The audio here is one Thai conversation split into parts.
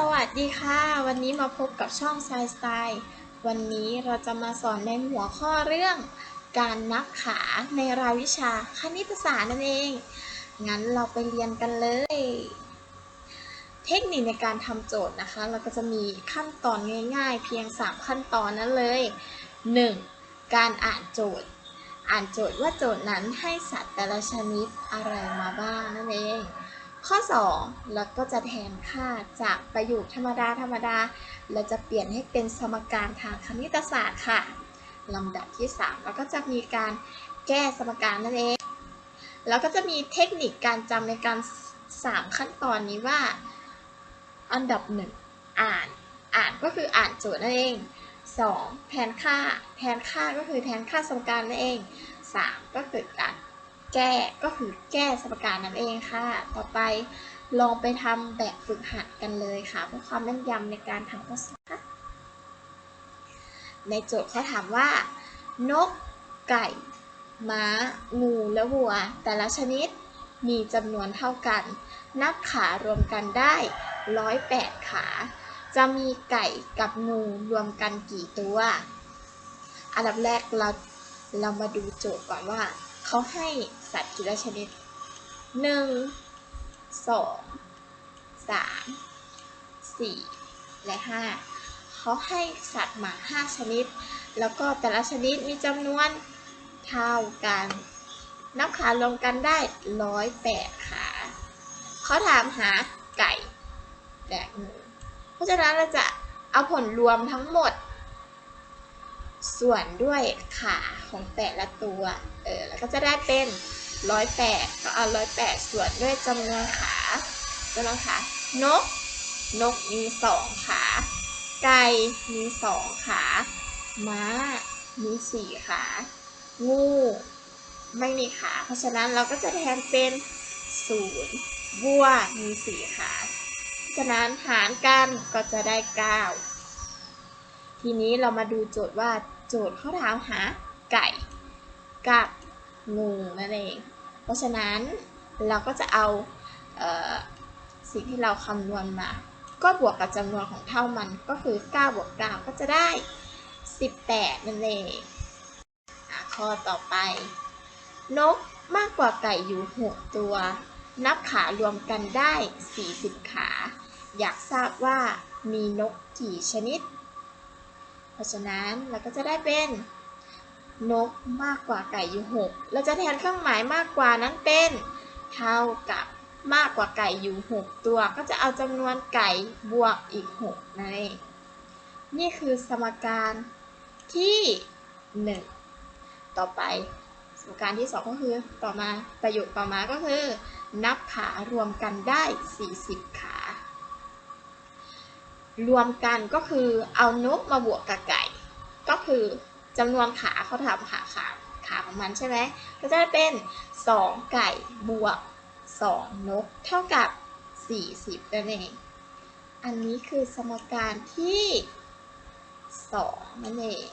สวัสดีค่ะ วันนี้มาพบกับช่องไซสไตล์วันนี้เราจะมาสอนในหัวข้อเรื่อง การนับขาในรายวิชาคณิตศาสตร์นั่นเอง งั้นเราไปเรียนกันเลย เทคนิคในการทำโจทย์นะคะ เราก็จะมีขั้นตอนง่ายๆ เพียง 3 ขั้นตอนนั้นเลย 1. การอ่านโจทย์ อ่านโจทย์ว่าโจทย์นั้นให้สัตว์แต่ละชนิดอะไรมาบ้างนั่นเอง ข้อ2เราก็จะแทนค่าจากประโยคธรรมดาธรรมดา เราจะเปลี่ยนให้เป็นสมการทางคณิตศาสตร์ค่ะลำดับที่3เราก็จะมีการแก้สมการนั่นเอง แล้วก็จะมีเทคนิคการจำในการ 3 ขั้นตอนนี้ว่า อันดับ 1 อ่าน อ่านก็คืออ่านโจทย์นั่นเอง 2. แทนค่า แทนค่าก็คือแทนค่าสมการนั่นเอง 3. ก็คือการ แก้ก็คือแก้สมการนั่นเองค่ะ ต่อไปลองไปทำแบบฝึกหัดกันเลยค่ะ เพื่อความแม่นยำในการทำข้อสอบในโจทย์เขาถามว่า นก ไก่ ม้า งูและวัว แต่ละชนิดมีจำนวนเท่ากัน นับขารวมกันได้ 108 ขา จะมีไก่กับงูรวมกันกี่ตัว อันดับแรกเราเรามาดูโจทย์ก่อนว่า เขาให้สัตว์กี่ชนิดหนึ่งสองสามสี่และห้าเขาให้สัตว์มาห้าชนิด แล้วก็แต่ละชนิดมีจำนวนเท่ากัน นับขารวมกันได้ร้อยแปดขาเขาถามหาไก่และงูเพราะฉะนั้นเราจะเอาผลรวมทั้งหมด ส่วนด้วยขาของแต่ละตัว เออแล้วก็จะได้เป็นร้อยแปดก็เอาร้อยแปดส่วนด้วยจำนวนขาจำนวนขานก นกมีสองขา ไก่มีสองขา ม้ามีสี่ขา งูไม่มีขา เพราะฉะนั้นเราก็จะแทนเป็นศูนย์วัวมีสี่ขาเพราะฉะนั้นหารกันก็จะได้เก้าทีนี้เรามาดูโจทย์ว่าโจทย์เขาถามหาไก่ กับงูนั่นเอง เพราะฉะนั้นเราก็จะเอาเออสิ่งที่เราคำนวณมา ก็บวกกับจำนวนของเท่ามันก็คือ 9 บวก 9 ก็จะได้ 18 นั่นเองอข้อต่อไป นกมากกว่าไก่อยู่ 6 ตัว นับขารวมกันได้ 40 ขา อยากทราบว่ามีนกกี่ชนิด เพราะฉะนั้นเราก็จะได้เป็น นกมากกว่าไก่อยู่หกเราจะแทนเครื่องหมายมากกว่านั้นเป็น เท่ากับมากกว่าไก่อยู่หกตัว ก็จะเอาจำนวนไก่บวกอีกหกนั่นเองนี่คือสมการที่หนึ่งต่อไป สมการที่สองก็คือต่อมาประโยคต่อมาก็คือ นับขารวมกันได้ 40 ขารวมกันก็คือเอานกมาบวกกับไก่ ก็คือ จำนวนขาเขาถามขาขาขาของมันใช่ไหมก็จะเป็น 2 ไก่บวก 2 นก เท่ากับ 40นั่นเองอันนี้คือสมการที่ 2 นั่นเอง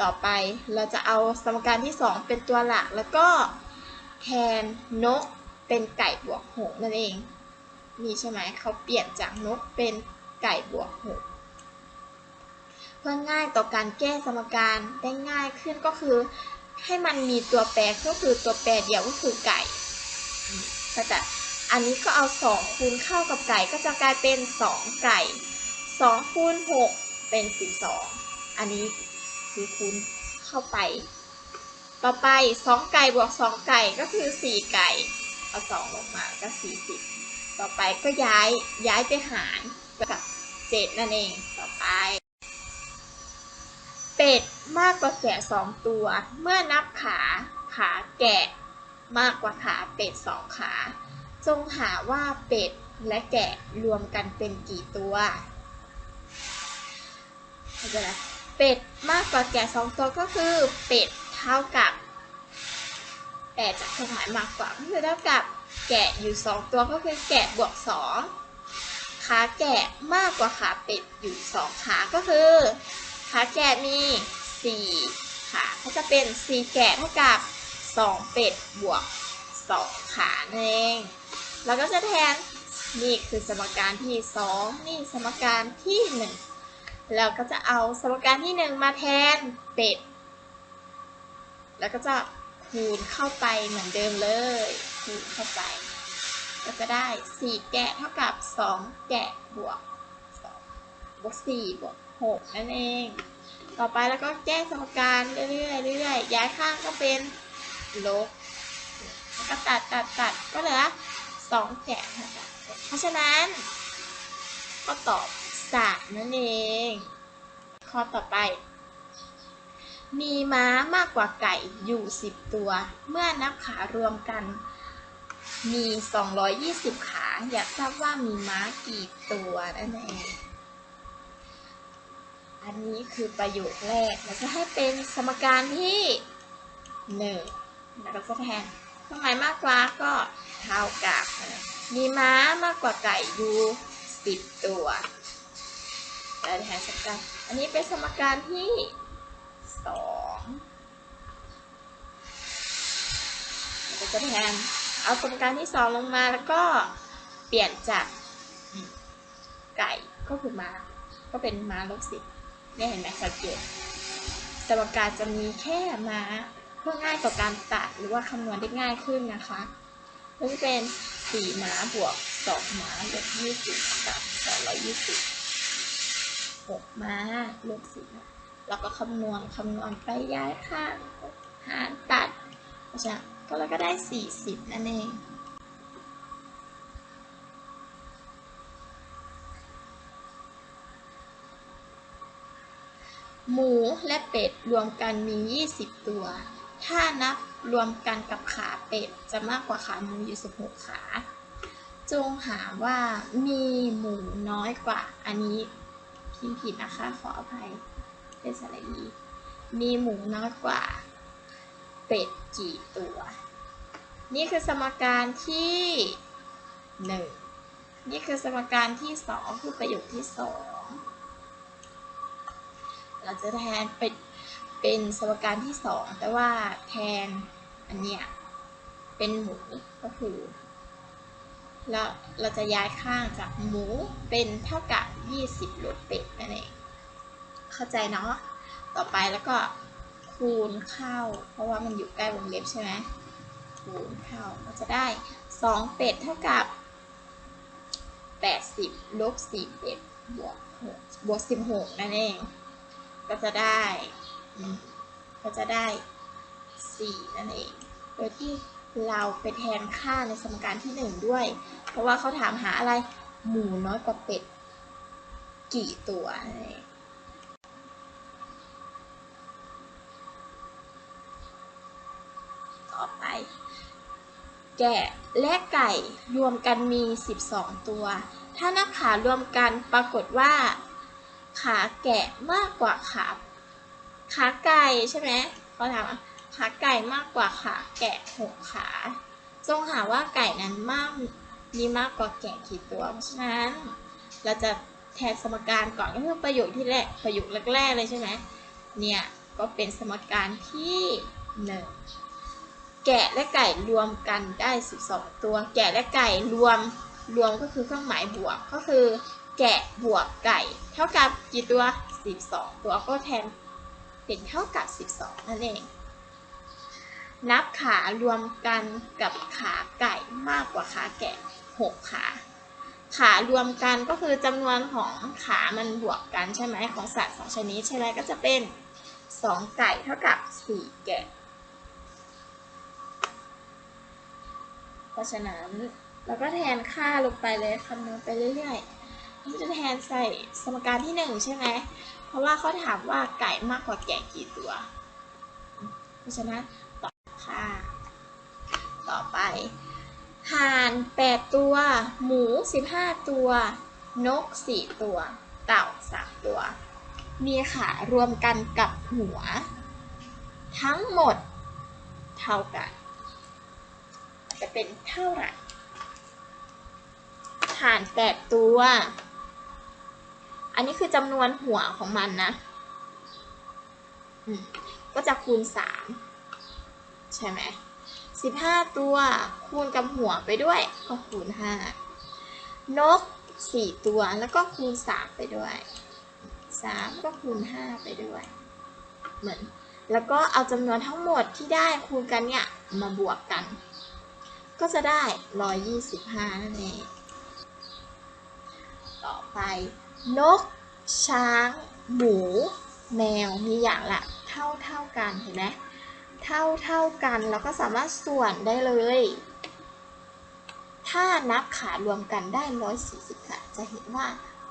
ต่อไปเราจะเอาสมการที่ 2 เป็นตัวหลักแล้วก็แทนนกเป็นไก่บวก6นั่นเองนี่ใช่ไหมเขาเปลี่ยนจากนกเป็นไก่บวก6เพื่อง่ายต่อการแก้สมการได้ง่ายขึ้นก็คือ ให้มันมีตัวแปรก็คือตัวแปรเดียวก็คือไก่ก็จะอันนี้ก็เอา 2 คูณเข้ากับไก่ก็จะกลายเป็น 2 ไก่ 2 คูณ 6 เป็น 12 อันนี้คือคูณเข้าไป ต่อไป 2 ไก่บวก 2 ไก่ก็คือ 4 ไก่ เอา 2 ลงมาก็ 40 ต่อไปก็ย้ายย้ายไปหารกับ 7 นั่นเองต่อไป เป็ดมากกว่าแกะสองตัว เมื่อนับขาขาแกะมากกว่าขาเป็ดสองขา จงหาว่าเป็ดและแกะรวมกันเป็นกี่ตัวเข้าใจไหมเป็ดมากกว่าแกะสองตัวก็คือเป็ดเท่ากับแต่จากเครื่องหมายมากกว่าก็คือเท่ากับแกะอยู่สองตัวก็คือแกะบวกสองขาแกะมากกว่าขาเป็ดอยู่สองขาก็คือ ขาแกะมี 4 ขาก็จะเป็น 4 แกะเท่ากับ 2 เป็ดบวก 2 ขานั่นเอง แล้วก็จะแทนนี่คือสมการที่สองนี่สมการที่หนึ่งเราก็จะเอาสมการที่หนึ่งมาแทนเป็ด แล้วก็จะคูณเข้าไปเหมือนเดิมเลย คูณเข้าไป ก็จะได้ 4 แกะเท่ากับ 2 แกะบวก2บวก4บวก 6 นั่นเอง ต่อไปแล้วก็แก้สมการเรื่อยๆเรื่อยๆย้ายข้างก็เป็นลบแล้วก็ตัดตัดตัดก็เหลือ2แกะเท่ากับเพราะฉะนั้นก็ตอบสามนั่นเอง ข้อต่อไป มีม้ามากกว่าไก่อยู่ 10 ตัว เมื่อนับขารวมกันมี 220 ขา อยากทราบว่ามีม้ากี่ตัวนั่นเอง อันนี้คือประโยคแรกเราจะให้เป็นสมการที่1แล้วก็แทนเครื่องหมายมากกว่าก็เท่ากับ มีม้ามากกว่าไก่อยู่10ตัวแล้วแทนสมการ อันนี้เป็นสมการที่2เราจะแทนเอาสมการที่สองลงมาแล้วก็เปลี่ยนจากไก่ก็คือม้าก็เป็นม้าลบสิบ เนี่ยเห็นไหมสังเกตสมการจะมีแค่ม้าเพื่อง่ายต่อการตัดหรือว่าคำนวณได้ง่ายขึ้นนะคะก็จะเป็นสี่ม้าบวกสองม้าลบยี่สิบกับสองร้อยยี่สิบหกม้าลบสี่แล้วก็คำนวณคำนวณไปย้ายข้างหารตัดเพราะฉะนั้นก็เราก็ได้ 40 นั่นเอง หมูและเป็ดรวมกันมี 20 ตัว ถ้านับรวมกันกับขาเป็ดจะมากกว่าขาหมูอยู่ 16 ขา จงหาว่ามีหมูน้อยกว่า อันนี้พิมพ์ผิดนะคะขออภัยเป็นสระอีมีหมูน้อยกว่า เป็ดกี่ตัว นี่คือสมการที่หนึ่งนี่คือสมการที่สองคือประโยคที่สอง เราจะแทนเป็นเป็นสมการที่สองแต่ว่าแทนอันเนี้ยเป็นหมูก็คือแล้วเราจะย้ายข้างจากหมูเป็นเท่ากับ 20ลบเป็ดนั่นเองเข้าใจเนาะต่อไปแล้วก็คูณเข้า เพราะว่ามันอยู่ใกล้วงเล็บใช่ไหมคูณเข้าก็จะได้ 2 เป็ดเท่ากับ 80ลบ4เป็ดบวก6บวก16นั่นเอง ก็จะได้ ก็จะได้ 4 นั่นเอง โดยที่เราไปแทนค่าในสมการที่ 1 ด้วย เพราะว่าเขาถามหาอะไร หมูน้อยกว่าเป็ด กี่ตัวนั่นเองต่อไป แกะและไก่รวมกันมี 12 ตัว ถ้านับขารวมกันปรากฏว่า ขาแกะมากกว่าขาขาไก่ใช่ไหมเขาถามว่าขาไก่มากกว่าขาแกะ6ขาจงหาว่าไก่นั้นมากมีมากกว่าแกะกี่ตัว เพราะฉะนั้น เราจะแทนสมการก่อนก็คือประโยคที่แรกประโยคแรกๆเลยใช่ไหมเนี่ยก็เป็นสมการที่หนึ่งแกะและไก่รวมกันได้ 12 ตัว แกะและไก่รวมรวมก็คือเครื่องหมายบวกก็คือ แกะบวกไก่ เท่ากับกี่ตัว 12 ตัวก็แทนเป็นเท่ากับ 12 นั่นเอง นับขารวมกันกับขาไก่มากกว่าขาแกะ 6 ขา ขารวมกันก็คือจำนวนของขามันบวกกันใช่ไหมของสัตว์สองชนิดใช่ไหมก็จะเป็น 2 ไก่เท่ากับ 4 แกะ เพราะฉะนั้นเราก็แทนค่าลงไปเลยคำนวณไปเรื่อยๆ นี่จะแทนใส่สมการที่หนึ่งใช่ไหม เพราะว่าเขาถามว่าไก่มากกว่าแกะกี่ตัว เพราะฉะนั้นตอบค่าต่อไป ห่าน 8 ตัว หมู 15 ตัว นก 4 ตัว เต่า 3 ตัว มีขารวมกันกับหัว ทั้งหมดเท่ากัน จะเป็นเท่าไหร่ห่านแปดตัว อันนี้คือจำนวนหัวของมันนะ ก็จะคูณสามใช่ไหมสิบห้าตัวคูณกับหัวไปด้วย ก็คูณห้านกสี่ตัวแล้วก็คูณสามไปด้วยสามก็คูณห้าไปด้วย เหมือน แล้วก็เอาจำนวนทั้งหมดที่ได้คูณกันเนี่ย มาบวกกัน ก็จะได้ร้อยยี่สิบห้านั่นเองต่อไป นก ช้าง หมู แมว มีอย่างละเท่าเท่ากัน เห็นไหมเท่าเท่ากันแล้วก็สามารถส่วนได้เลย ถ้านับขารวมกันได้ 140ค่ะ จะเห็นว่า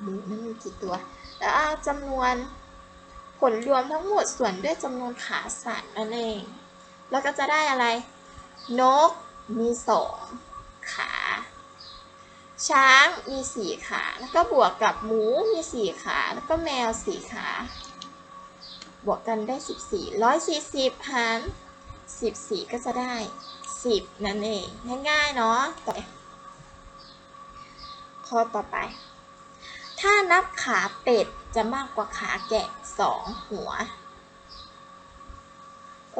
หมูนั้นมีกี่ตัว แล้วเอาจำนวนผลรวมทั้งหมดส่วนด้วยจำนวนขาสัตว์นั่นเอง แล้วก็จะได้อะไร นกมีสองขา ช้างมีสี่ขา แล้วก็บวกกับหมูมีสี่ขา แล้วก็แมวสี่ขา บวกกันได้สิบสี่ร้อยสี่สิบหารสิบสี่ก็จะได้สิบนั่นเอง ง่ายๆ เนาะต่อข้อต่อไป ถ้านับขาเป็ดจะมากกว่าขาแกะสองหัว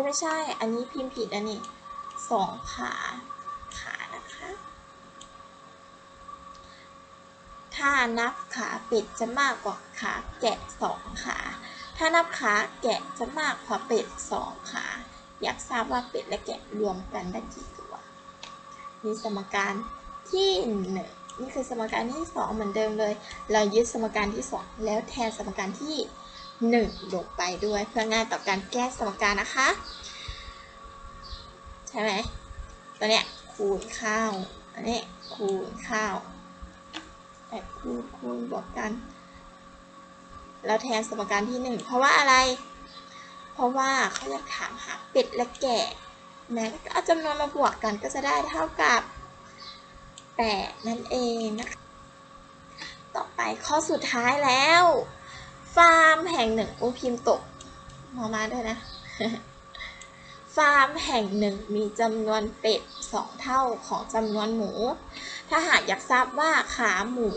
ไม่ใช่ อันนี้พิมพ์ผิดอันนี้สองขา ถ้านับขาเป็ดจะมากกว่าขาแกะ 2 ขา ถ้านับขาแกะจะมากกว่าเป็ด 2 ขา อยากทราบว่าเป็ดและแกะรวมกันได้กี่ตัวมีสมการที่1นี่คือสมการที่ 2 เหมือนเดิมเลย เรายึดสมการที่ 2 แล้วแทนสมการที่ 1 ลงไปด้วยเพื่อง่ายต่อการแก้สมการนะคะ ใช่ไหมตัวเนี้ยคูณข้าวอันนี้คูณข้าว แต่คูณคูณบวกกัน แล้วแทนสมการที่หนึ่งเพราะว่าอะไร เพราะว่าเขาอยากถามหาเป็ดและแกะแม้ก็เอาจำนวนมาบวกกันก็จะได้เท่ากับแปดนั่นเองนะคะ ต่อไปข้อสุดท้ายแล้ว ฟาร์มแห่งหนึ่งโอ้พิมพ์ตกมามาด้วยนะ ฟาร์มแห่งหนึ่งมีจำนวนเป็ดสองเท่าของจำนวนหมู ถ้าหากอยากทราบว่าขาหมู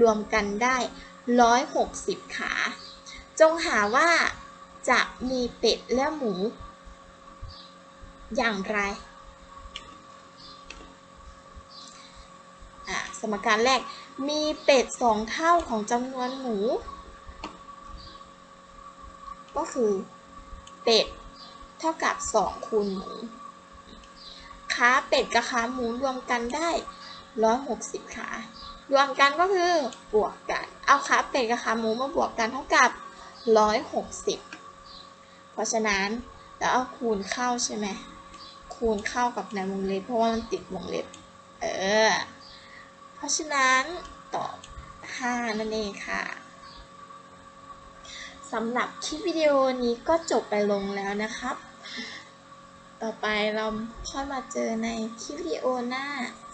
รวมกันได้ 160 ขา จงหาว่าจะมีเป็ดและหมู อย่างไร สมการแรก มีเป็ดสองเท่าของจำนวนหมู ก็คือ เป็ดเท่ากับ 2 คูณหมูขาเป็ดกับขาหมูรวมกันได้ 160 ขา รวมกันก็คือบวกกัน เอาขาเป็ดกับขาหมูมาบวกกันเท่ากับ 160 เพราะฉะนั้นแล้วเอาคูณเข้าใช่ไหม คูณเข้ากับในวงเล็บเพราะว่ามันติดวงเล็บ เออ เพราะฉะนั้นตอบ 5 นั่นเองค่ะสำหรับคลิปวิดีโอนี้ก็จบไปลงแล้วนะครับ ต่อไปเราค่อยมาเจอในคลิปวิดีโอหน้า